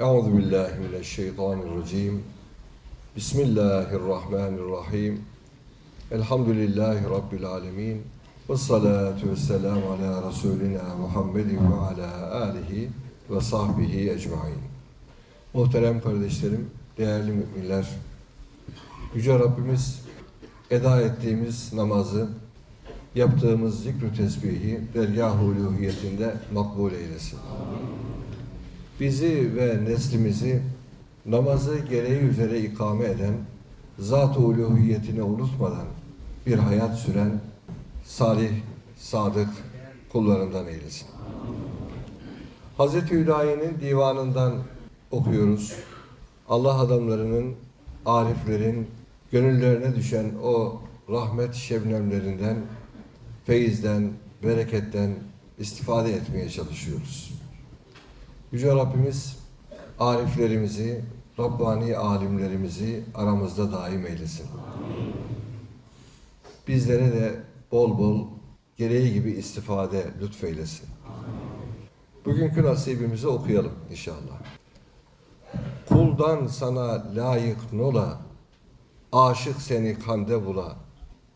Euzu billahi mineşşeytanirracim. Bismillahirrahmanirrahim. Elhamdülillahi rabbil alamin. Ve salatu vesselam ala Resulina Muhammedin ve ala alihi ve sahbihi ecmain. Muhterem kardeşlerim, değerli müminler, Yüce Rabbimiz eda ettiğimiz namazı, yaptığımız zikr tesbihi dergâh-ı makbul eylesin. Bizi ve neslimizi namazı gereği üzere ikame eden, zat-ı uluhiyetini unutmadan bir hayat süren salih, sadık kullarından eylesin. Hazreti Hüdayi'nin divanından okuyoruz. Allah adamlarının, ariflerin gönüllerine düşen o rahmet şebnemlerinden, feyizden, bereketten istifade etmeye çalışıyoruz. Yüce Rabbimiz ariflerimizi, Rabbani alimlerimizi aramızda daim eylesin. Bizlere de bol bol gereği gibi istifade lütfeylesin. Bugünkü nasibimizi okuyalım inşallah. Kuldan sana layık nola, aşık seni kande bula,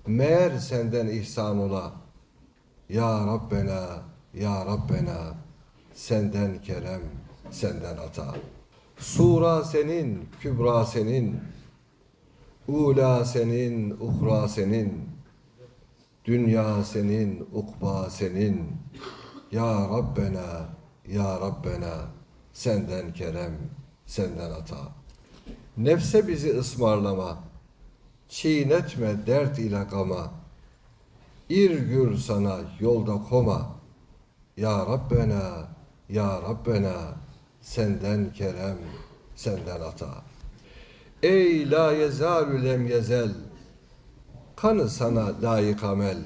meğer senden ihsan ola, Ya Rabbena, Ya Rabbena, senden kerem, senden ata. Sura senin, kübra senin, ula senin, uhra senin, dünya senin, ukba senin. Ya Rabbena, Ya Rabbena, senden kerem, senden ata. Nefse bizi ısmarlama, çiğnetme dert ile gama. İrgür sana yolda koma. Ya Rabbena, Ya Rabbena, senden kerem, senden ata. Ey la yezalü lem yezel, kanı sana layık amel.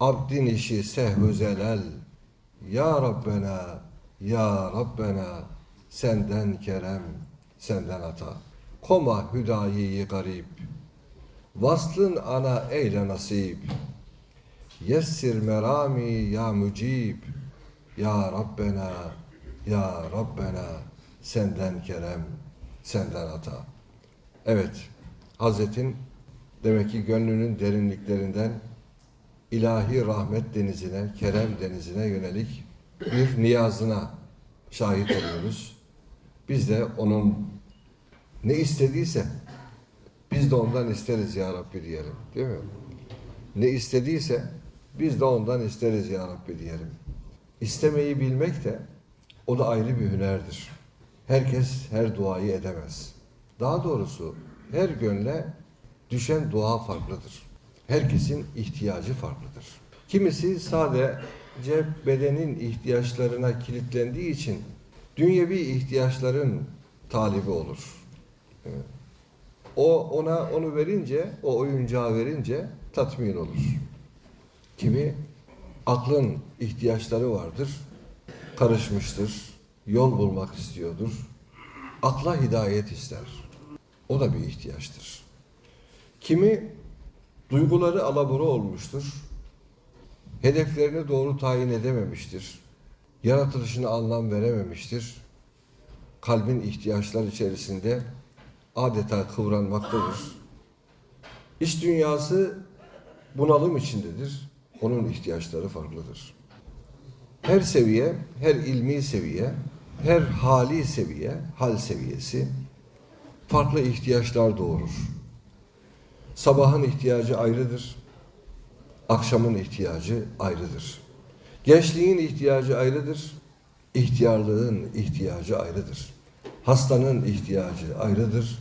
Abdin işi sehvü zelel. Ya Rabbena, Ya Rabbena, senden kerem, senden ata. Koma hüdayi garip. Vaslın ana eyle nasip. Yessir merami ya mücib. Ya Rabbena, Ya Rabbena, senden kerem, senden ata. Evet, Hazretin demek ki gönlünün derinliklerinden ilahi rahmet denizine, kerem denizine yönelik bir niyazına şahit oluyoruz. Biz de onun ne istediyse biz de ondan isteriz ya Rabbi diyelim. Değil mi? Ne istediyse biz de ondan isteriz ya Rabbi diyelim. İstemeyi bilmek de o da ayrı bir hünerdir. Herkes her duayı edemez. Daha doğrusu her gönle düşen dua farklıdır. Herkesin ihtiyacı farklıdır. Kimisi sadece bedenin ihtiyaçlarına kilitlendiği için dünyevi ihtiyaçların talibi olur. O ona onu verince, o oyuncağı verince tatmin olur. Kimi aklın ihtiyaçları vardır, karışmıştır, yol bulmak istiyordur. Akla hidayet ister. O da bir ihtiyaçtır. Kimi duyguları alabora olmuştur. Hedeflerini doğru tayin edememiştir. Yaratılışına anlam verememiştir. Kalbin ihtiyaçlar içerisinde adeta kıvranmaktadır. İş dünyası bunalım içindedir. Onun ihtiyaçları farklıdır. Her seviye, her ilmi seviye, her hali seviye, hal seviyesi farklı ihtiyaçlar doğurur. Sabahın ihtiyacı ayrıdır. Akşamın ihtiyacı ayrıdır. Gençliğin ihtiyacı ayrıdır. İhtiyarlığın ihtiyacı ayrıdır. Hastanın ihtiyacı ayrıdır.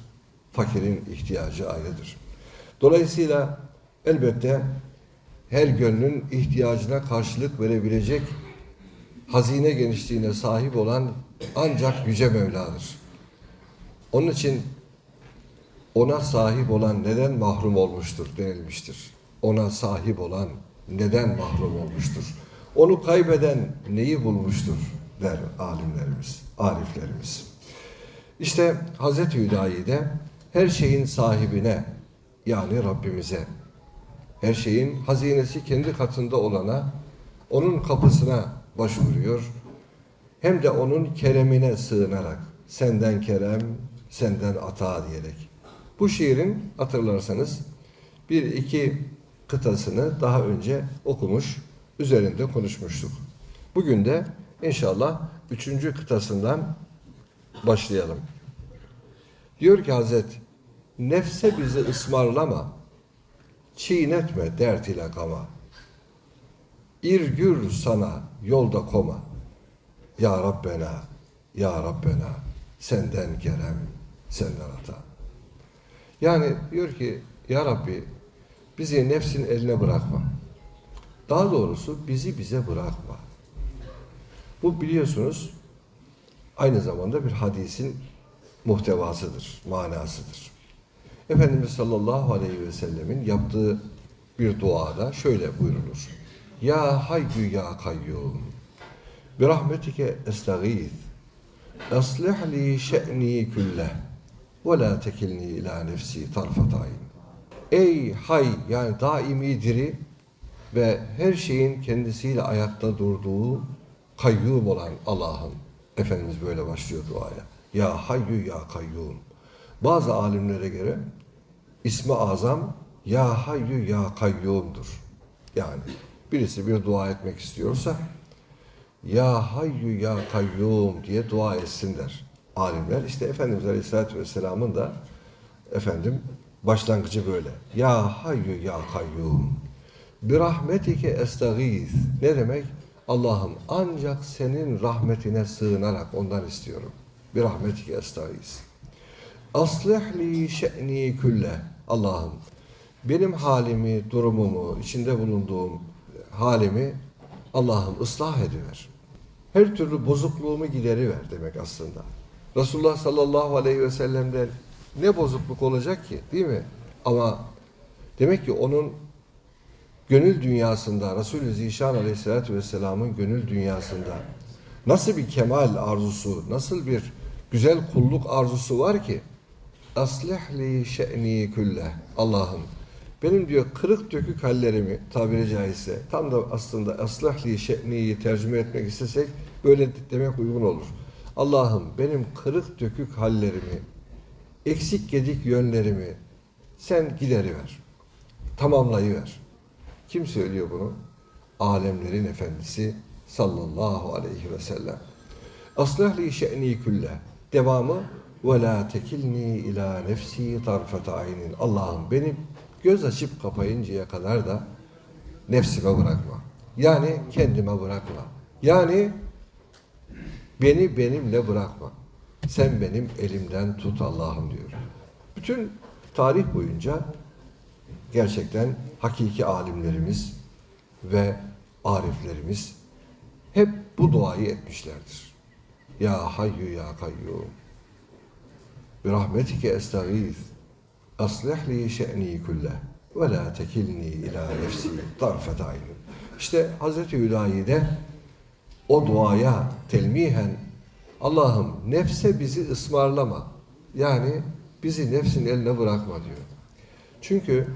Fakirin ihtiyacı ayrıdır. Dolayısıyla elbette her gönlün ihtiyacına karşılık verebilecek hazine genişliğine sahip olan ancak Yüce Mevla'dır. Onun için ona sahip olan neden mahrum olmuştur denilmiştir. Ona sahip olan neden mahrum olmuştur? Onu kaybeden neyi bulmuştur der alimlerimiz, ariflerimiz. İşte Hazreti Hüdayi'de her şeyin sahibine yani Rabbimize, her şeyin hazinesi kendi katında olana, onun kapısına başvuruyor. Hem de onun keremine sığınarak senden kerem, senden ata diyerek. Bu şiirin hatırlarsanız bir iki kıtasını daha önce okumuş, üzerinde konuşmuştuk. Bugün de inşallah üçüncü kıtasından başlayalım. Diyor ki Hazret, nefse bizi ısmarlama, çiğnetme dert ile gama. İrgür sana yolda koma. Ya Rabbena, Ya Rabbena, senden kerem, senden ata. Yani diyor ki, Ya Rabbi, bizi nefsin eline bırakma. Daha doğrusu bizi bize bırakma. Bu biliyorsunuz aynı zamanda bir hadisin muhtevasıdır, manasıdır. Efendimiz sallallahu aleyhi ve sellemin yaptığı bir duada şöyle buyrulur. Ya hayyu ya kayyum bi rahmetike estağiz aslih li şe'ni külleh ve la tekilni ila nefsi tarfat ayn. Ey hay yani daimi diri ve her şeyin kendisiyle ayakta durduğu kayyum olan Allah'ım. Efendimiz böyle başlıyor duaya. Ya hayyu ya kayyum. Bazı alimlere göre ismi azam ya hayyu ya kayyumdur. Yani birisi bir dua etmek istiyorsa ya hayyu ya kayyum diye dua etsinler alimler. İşte Efendimiz Aleyhisselatü Vesselam'ın da efendim başlangıcı böyle. Ya hayyu ya kayyum. Bir rahmetike estağiz. Ne demek? Allah'ım ancak senin rahmetine sığınarak ondan istiyorum. Bir rahmetike estağiz. Aslih li şe'ni külle. Allah'ım benim halimi, durumumu, içinde bulunduğum halimi Allah'ım ıslah ediver. Her türlü bozukluğumu gideriver demek aslında. Resulullah sallallahu aleyhi ve sellem'den ne bozukluk olacak ki değil mi? Ama demek ki onun gönül dünyasında Resulü Zişan aleyhissalatü vesselamın gönül dünyasında nasıl bir kemal arzusu, nasıl bir güzel kulluk arzusu var ki aslihli şe'ni külle Allah'ım benim diyor kırık dökük hallerimi tabiri caizse tam da aslında aslihli şe'niyi tercüme etmek istesek böyle demek uygun olur. Allah'ım benim kırık dökük hallerimi, eksik gedik yönlerimi sen gideriver. Tamamlayıver. Kim söylüyor bunu? Alemlerin efendisi sallallahu aleyhi ve sellem. Aslahli şe'ni külle. Devamı ve la tekilni ila nefsi tarfete. Allah'ım beni göz açıp kapayıncaya kadar da nefsime bırakma. Yani kendime bırakma. Yani beni benimle bırakma. Sen benim elimden tut Allah'ım diyor. Bütün tarih boyunca gerçekten hakiki alimlerimiz ve ariflerimiz hep bu duayı etmişlerdir. Ya hayyu ya kayyum. Rahmetike estağiz. Aslih li şe'ni kulle ve la tekilni ila nefsi tarfet ayni. İşte Hazreti Hüdayi'de o duaya telmihen Allah'ım nefse bizi ısmarlama. Yani bizi nefsin eline bırakma diyor. Çünkü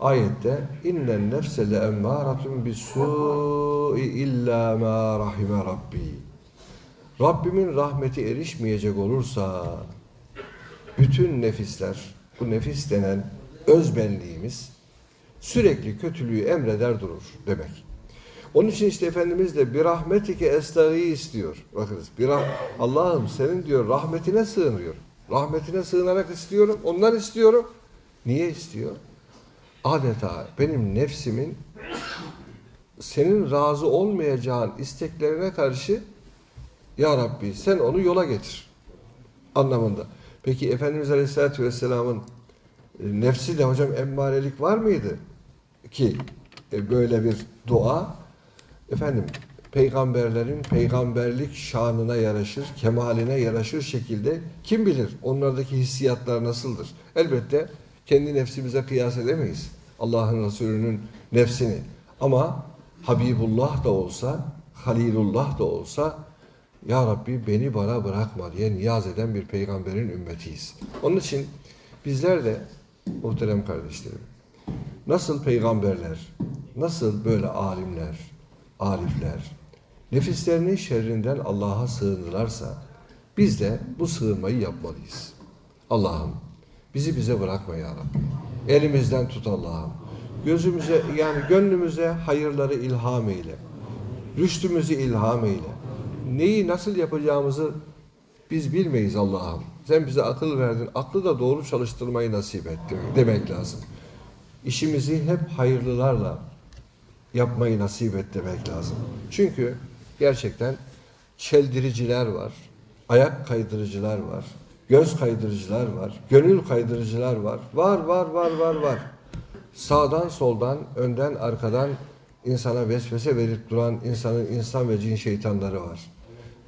ayette innen nefse le emmâratun bis-sû'i illâ mâ rahime rabbi. Rabbimin rahmeti erişmeyecek olursa bütün nefisler, bu nefis denen özbenliğimiz sürekli kötülüğü emreder durur demek. Onun için işte Efendimiz de bir rahmetike estaği istiyor. Bakınız bir Allah'ım senin diyor rahmetine sığınıyor. Rahmetine sığınarak istiyorum. Ondan istiyorum. Niye istiyor? Adeta benim nefsimin senin razı olmayacağın isteklerine karşı Ya Rabbi sen onu yola getir anlamında. Peki Efendimiz Aleyhisselatü Vesselam'ın e, nefsi de hocam emmarelik var mıydı? Ki e, böyle bir dua efendim peygamberlerin peygamberlik şanına yaraşır, kemaline yaraşır şekilde kim bilir onlardaki hissiyatlar nasıldır? Elbette kendi nefsimize kıyas edemeyiz. Allah'ın Resulü'nün nefsini. Ama Habibullah da olsa, Halilullah da olsa Ya Rabbi beni bana bırakma diye niyaz eden bir peygamberin ümmetiyiz. Onun için bizler de muhterem kardeşlerim nasıl peygamberler, nasıl böyle alimler, arifler nefislerinin şerrinden Allah'a sığınırlarsa Biz de bu sığınmayı yapmalıyız. Allah'ım bizi bize bırakma ya Rabbi. Elimizden tut Allah'ım. Gözümüze yani gönlümüze hayırları ilham eyle. Rüştümüzü ilham eyle. Neyi nasıl yapacağımızı biz bilmeyiz Allah'ım. Sen bize akıl verdin. Aklı da doğru çalıştırmayı nasip et demek lazım. İşimizi hep hayırlılarla yapmayı nasip et demek lazım. Çünkü gerçekten çeldiriciler var, ayak kaydırıcılar var, göz kaydırıcılar var, gönül kaydırıcılar var. Var, var, var, var, var. Sağdan, soldan, önden, arkadan insana vesvese verip duran insanın insan ve cin şeytanları var.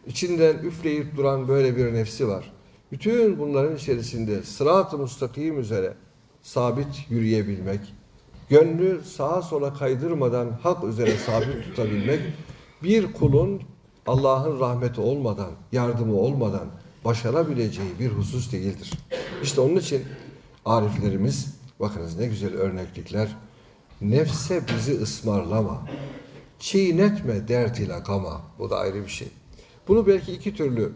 İçinden üfleyip duran böyle bir nefsi var. Bütün bunların içerisinde sırat-ı müstakim üzere sabit yürüyebilmek, gönlü sağa sola kaydırmadan hak üzere sabit tutabilmek, bir kulun Allah'ın rahmeti olmadan, yardımı olmadan başarabileceği bir husus değildir. İşte onun için ariflerimiz, bakınız ne güzel örneklikler, nefse bizi ısmarlama, çiğnetme dert ile gama, bu da ayrı bir şey. Bunu belki iki türlü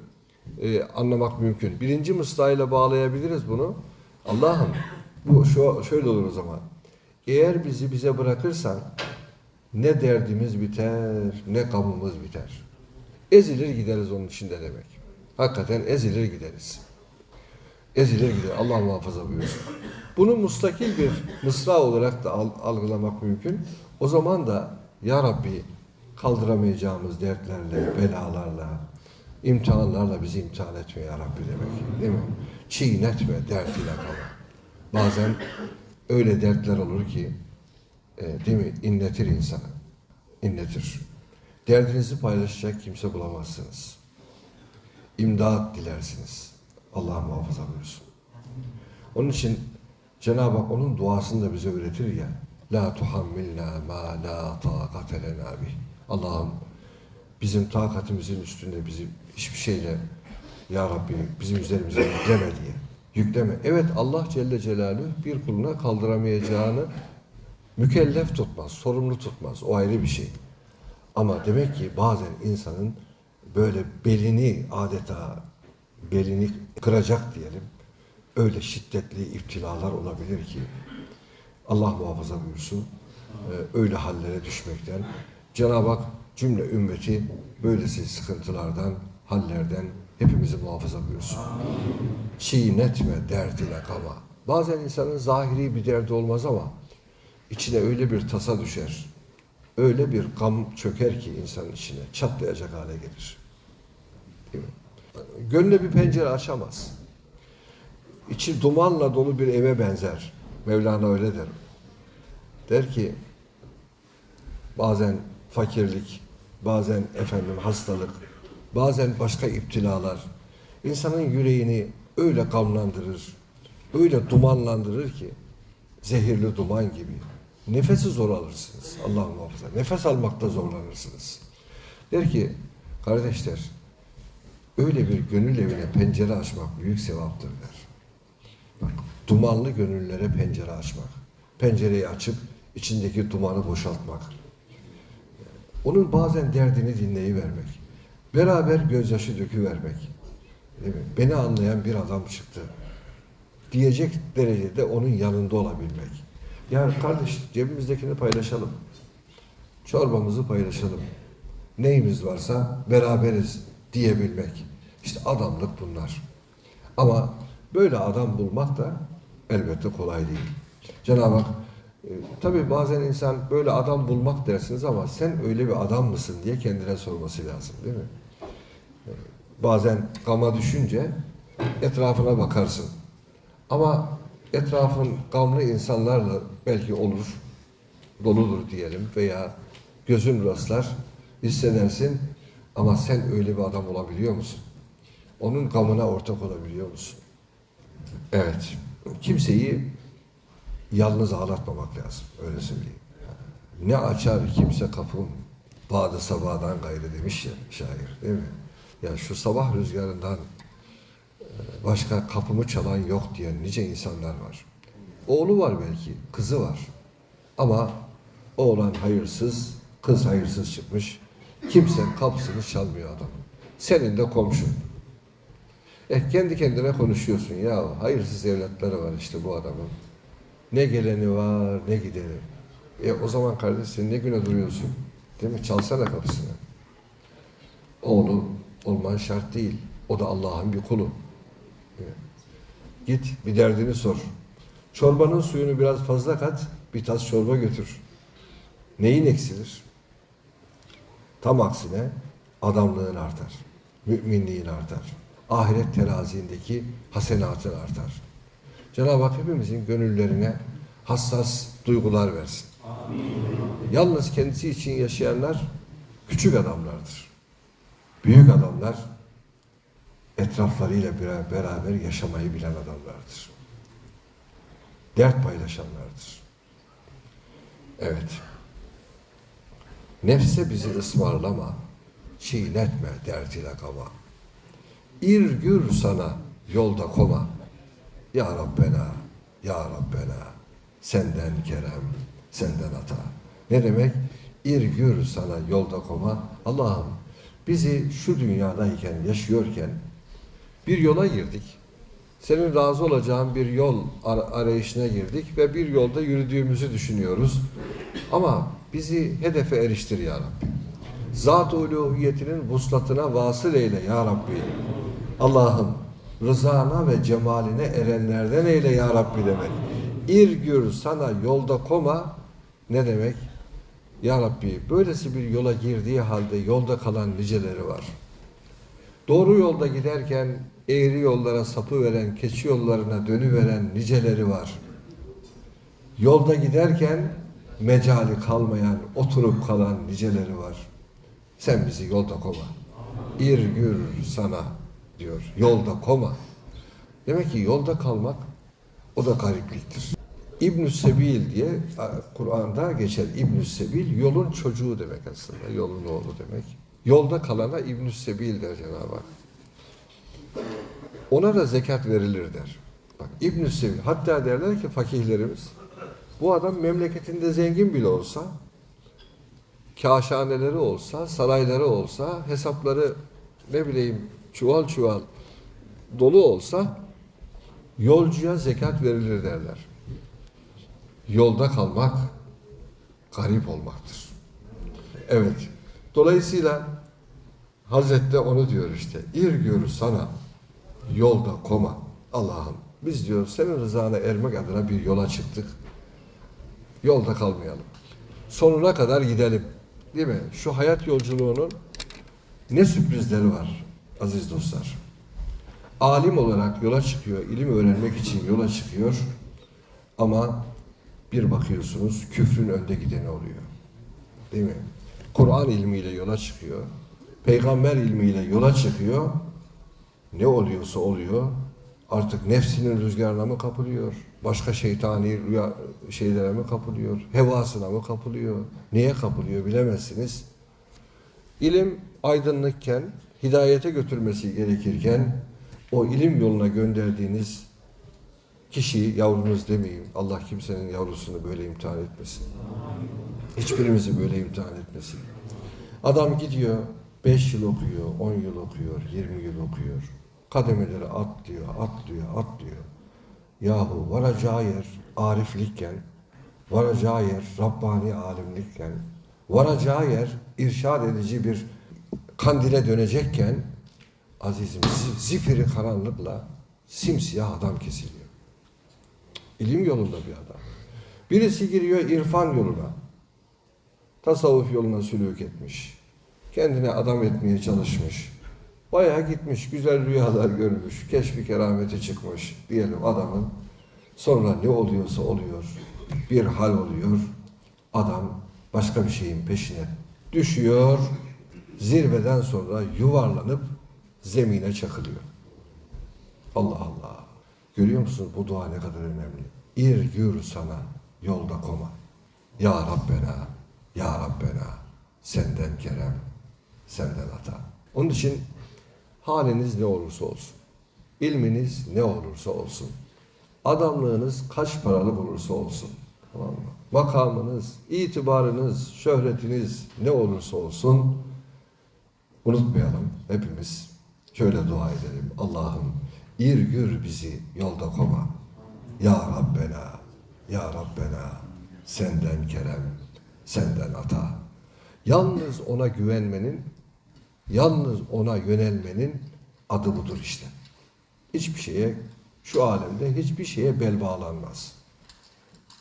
e, anlamak mümkün. Birinci mısrayla bağlayabiliriz bunu. Allah'ım bu şu, şöyle olur o zaman. Eğer bizi bize bırakırsan ne derdimiz biter, ne gamımız biter. Ezilir gideriz onun içinde demek. Hakikaten ezilir gideriz. Ezilir gider. Allah muhafaza buyursun. Bunu mustakil bir mısra olarak da al- algılamak mümkün. O zaman da Ya Rabbi kaldıramayacağımız dertlerle, belalarla, imtihanlarla bizi imtihan etme Ya Rabbi demek. Değil mi? Çiğnetme dert ile kala. Bazen öyle dertler olur ki e, değil mi? İnletir insanı. İnletir. Derdinizi paylaşacak kimse bulamazsınız. İmdat dilersiniz. Allah muhafaza buyursun. Onun için Cenab-ı Hak onun duasını da bize öğretir ya. La tuhammilna ma la taqate lena bih. Allah'ım bizim takatimizin üstünde bizi hiçbir şeyle Ya Rabbi bizim üzerimize yükleme diye. Yükleme. Evet Allah Celle Celaluhu bir kuluna kaldıramayacağını mükellef tutmaz, sorumlu tutmaz. O ayrı bir şey. Ama demek ki bazen insanın böyle belini adeta belini kıracak diyelim. Öyle şiddetli iptilalar olabilir ki Allah muhafaza buyursun. e, Öyle hallere düşmekten. Cenab-ı Hak cümle ümmeti böylesi sıkıntılardan, hallerden hepimizi muhafaza buyursun. Çiğnetme derdine kama. Bazen insanın zahiri bir derdi olmaz ama içine öyle bir tasa düşer. Öyle bir gam çöker ki insanın içine çatlayacak hale gelir. Değil mi? Gönlüne bir pencere açamaz. İçi dumanla dolu bir eve benzer. Mevlana öyle der. Der ki bazen fakirlik, bazen efendim hastalık, bazen başka iptilalar insanın yüreğini öyle gamlandırır, öyle dumanlandırır ki zehirli duman gibi. Nefesi zor alırsınız. Allah muhafaza. Nefes almakta zorlanırsınız. Der ki kardeşler öyle bir gönül evine pencere açmak büyük sevaptır der. Bak, dumanlı gönüllere pencere açmak. Pencereyi açıp içindeki dumanı boşaltmak. Onun bazen derdini dinleyivermek. Beraber gözyaşı döküvermek. Beni anlayan bir adam çıktı. Diyecek derecede onun yanında olabilmek. Ya kardeş cebimizdekini paylaşalım. Çorbamızı paylaşalım. Neyimiz varsa beraberiz diyebilmek. İşte adamlık bunlar. Ama böyle adam bulmak da elbette kolay değil. Cenab-ı Hak e, tabii bazen insan böyle adam bulmak dersiniz ama sen öyle bir adam mısın diye kendine sorması lazım değil mi? E, Bazen gama düşünce etrafına bakarsın. Ama etrafın gamlı insanlarla belki olur, doludur diyelim veya gözün rastlar, hissedersin ama sen öyle bir adam olabiliyor musun? Onun gamına ortak olabiliyor musun? Evet. Kimseyi yalnız ağlatmamak lazım. Öyle söyleyeyim. Ne açar kimse kapım bağda sabahdan gayrı demiş ya şair değil mi? Ya şu sabah rüzgarından e, başka kapımı çalan yok diyen nice insanlar var. Oğlu var belki, kızı var. Ama oğlan hayırsız, kız hayırsız çıkmış. Kimse kapısını çalmıyor adamın. Senin de komşun. Eh kendi kendine konuşuyorsun ya hayırsız evlatları var işte bu adamın. Ne geleni var ne gideni. E o zaman kardeş sen ne güne duruyorsun? Değil mi? Çalsana kapısını. Oğlu olman şart değil. O da Allah'ın bir kulu. Evet. Git bir derdini sor. Çorbanın suyunu biraz fazla kat, bir tas çorba götür. Neyin eksilir? Tam aksine adamlığın artar. Müminliğin artar. Ahiret terazindeki hasenatın artar. Cenab-ı Hak hepimizin gönüllerine hassas duygular versin. Yalnız kendisi için yaşayanlar küçük adamlardır. Büyük adamlar etraflarıyla beraber yaşamayı bilen adamlardır. Dert paylaşanlardır. Evet. Nefse bizi ısmarlama, çiğnetme dert ile kama. İrgür sana yolda koma. Ya Rabbena, Ya Rabbena, senden kerem, senden ata. Ne demek? İrgür sana yolda koma. Allah'ım bizi şu dünyadayken, yaşıyorken bir yola girdik. Senin razı olacağın bir yol ar- arayışına girdik ve bir yolda yürüdüğümüzü düşünüyoruz. Ama bizi hedefe eriştir ya Rabbi. Zat-ı uluhiyetinin vuslatına vasıl eyle ya Rabbi. Allah'ım rızana ve cemaline erenlerden eyle ya Rabbi demek. İrgür sana yolda koma ne demek? Ya Rabbi böylesi bir yola girdiği halde yolda kalan niceleri var. Doğru yolda giderken eğri yollara sapı veren, keçi yollarına dönüveren niceleri var. Yolda giderken mecali kalmayan, oturup kalan niceleri var. Sen bizi yolda koma. İrgür sana diyor. Yolda koma. Demek ki yolda kalmak o da garipliktir. İbnü Sebil diye Kur'an'da geçer. İbnü Sebil yolun çocuğu demek aslında. Yolun oğlu demek. Yolda kalana İbnü Sebil der Cenab-ı Hak. Ona da zekat verilir der. Bak İbnü Sebil. Hatta derler ki fakihlerimiz bu adam memleketinde zengin bile olsa kaşhaneleri olsa, sarayları olsa, hesapları ne bileyim çuval çuval dolu olsa yolcuya zekat verilir derler. Yolda kalmak garip olmaktır. Evet. Dolayısıyla Hazret de onu diyor işte. İrgür sana yolda koma. Allah'ım biz diyor senin rızana ermek adına bir yola çıktık. Yolda kalmayalım. Sonuna kadar gidelim. Değil mi? Şu hayat yolculuğunun ne sürprizleri var aziz dostlar. Alim olarak yola çıkıyor, ilim öğrenmek için yola çıkıyor. Ama bir bakıyorsunuz küfrün önde gideni oluyor. Değil mi? Kur'an ilmiyle yola çıkıyor. Peygamber ilmiyle yola çıkıyor. Ne oluyorsa oluyor. Artık nefsinin rüzgarına mı kapılıyor? Başka şeytani rüya şeylere mi kapılıyor? Hevasına mı kapılıyor? Neye kapılıyor bilemezsiniz. İlim aydınlıkken, hidayete götürmesi gerekirken o ilim yoluna gönderdiğiniz kişi yavrunuz demeyeyim. Allah kimsenin yavrusunu böyle imtihan etmesin. Hiçbirimizi böyle imtihan etmesin. Adam gidiyor, 5 yıl okuyor, 10 yıl okuyor, 20 yıl okuyor. Kademeleri atlıyor, atlıyor, atlıyor. Yahu varacağı yer ariflikken, varacağı yer Rabbani alimlikken, varacağı yer irşad edici bir kandile dönecekken azizim zi- zifiri karanlıkla simsiyah adam kesiliyor. İlim yolunda bir adam. Birisi giriyor irfan yoluna. Tasavvuf yoluna sülük etmiş. Kendine adam etmeye çalışmış. Bayağı gitmiş, güzel rüyalar görmüş, keşfi kerameti çıkmış diyelim adamın. Sonra ne oluyorsa oluyor, bir hal oluyor. Adam başka bir şeyin peşine düşüyor. Zirveden sonra yuvarlanıp zemine çakılıyor. Allah Allah. Görüyor musun bu dua ne kadar önemli? İrgür sana yolda koma. Ya Rabbena, Ya Rabbena, senden kerem, senden ata. Onun için haliniz ne olursa olsun, ilminiz ne olursa olsun, adamlığınız kaç paralı olursa olsun, tamam mı? Makamınız, itibarınız, şöhretiniz ne olursa olsun, unutmayalım hepimiz. Şöyle dua edelim. Allah'ım İrgür bizi yolda koma. Ya Rabbena, Ya Rabbena, senden kerem, senden ata. Yalnız ona güvenmenin, yalnız ona yönelmenin adı budur işte. Hiçbir şeye, şu alemde hiçbir şeye bel bağlanmaz.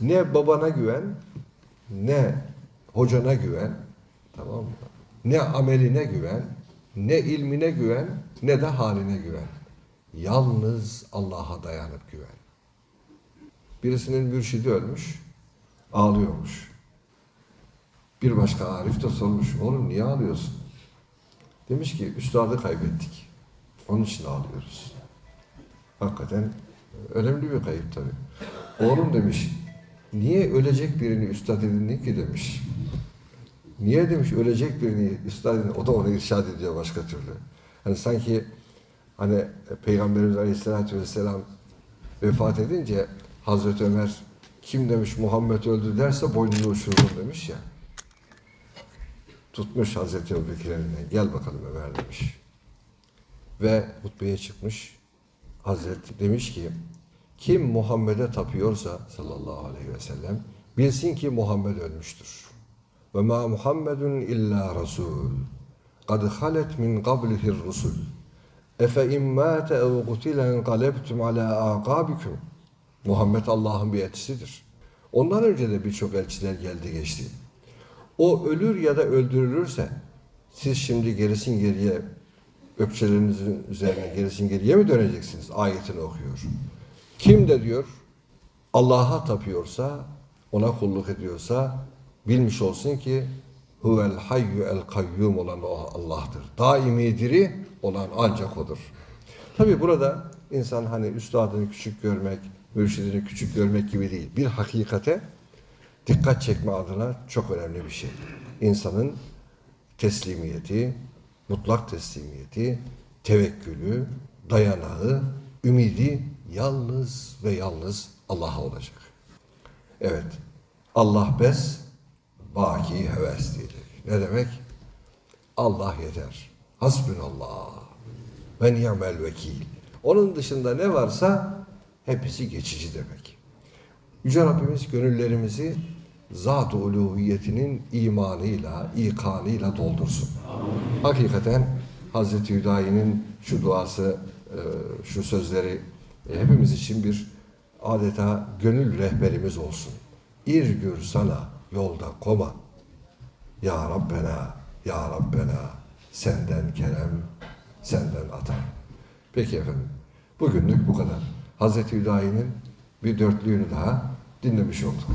Ne babana güven, ne hocana güven, tamam mı? Ne ameline güven, ne ilmine güven, ne de haline güven. Yalnız Allah'a dayanıp güven. Birisinin mürşidi ölmüş, ağlıyormuş. Bir başka Arif de sormuş, oğlum niye ağlıyorsun? Demiş ki, üstadı kaybettik. Onun için ağlıyoruz. Hakikaten önemli bir kayıp tabii. Oğlum demiş, niye ölecek birini üstad edindin ki demiş. Niye demiş ölecek birini üstad edindin? O da onu irşad ediyor başka türlü. Hani sanki hani Peygamberimiz Aleyhisselatü Vesselam vefat edince Hazreti Ömer kim demiş Muhammed öldü derse boynunu uçururum demiş ya. Tutmuş Hazreti Ebubekir elinden. Gel bakalım Ömer demiş. Ve hutbeye çıkmış. Hazreti demiş ki kim Muhammed'e tapıyorsa sallallahu aleyhi ve sellem bilsin ki Muhammed ölmüştür. Ve ma Muhammedun illa rasul. Kad halet min qablihir rusul. Efe in mâte ev kutilen qalebtum ala aqabikum. Muhammed Allah'ın bir elçisidir. Ondan önce de birçok elçiler geldi geçti. O ölür ya da öldürülürse siz şimdi gerisin geriye ökçelerinizin üzerine gerisin geriye mi döneceksiniz? Ayetini okuyor. Kim de diyor Allah'a tapıyorsa, ona kulluk ediyorsa bilmiş olsun ki huvel hayyu el kayyum olan o Allah'tır. Daimi diri olan ancak odur. Tabi burada insan hani üstadını küçük görmek, mürşidini küçük görmek gibi değil. Bir hakikate dikkat çekme adına çok önemli bir şey. İnsanın teslimiyeti, mutlak teslimiyeti, tevekkülü, dayanağı, ümidi yalnız ve yalnız Allah'a olacak. Evet, Allah bes, baki heves diyecek. Ne demek? Allah yeter. Hasbunallah ve ni'mel vekil. Onun dışında ne varsa hepsi geçici demek. Yüce Rabbimiz gönüllerimizi zat-ı uluhiyetinin imanıyla, ikanıyla doldursun. Hakikaten Hazreti Hüdayi'nin şu duası, e, şu sözleri e, hepimiz için bir adeta gönül rehberimiz olsun. İrgür sana yolda koma. Ya Rabbena, Ya Rabbena, senden kerem, senden ata. Peki efendim, bugünlük bu kadar. Hazreti Hüdayi'nin bir dörtlüğünü daha dinlemiş olduk.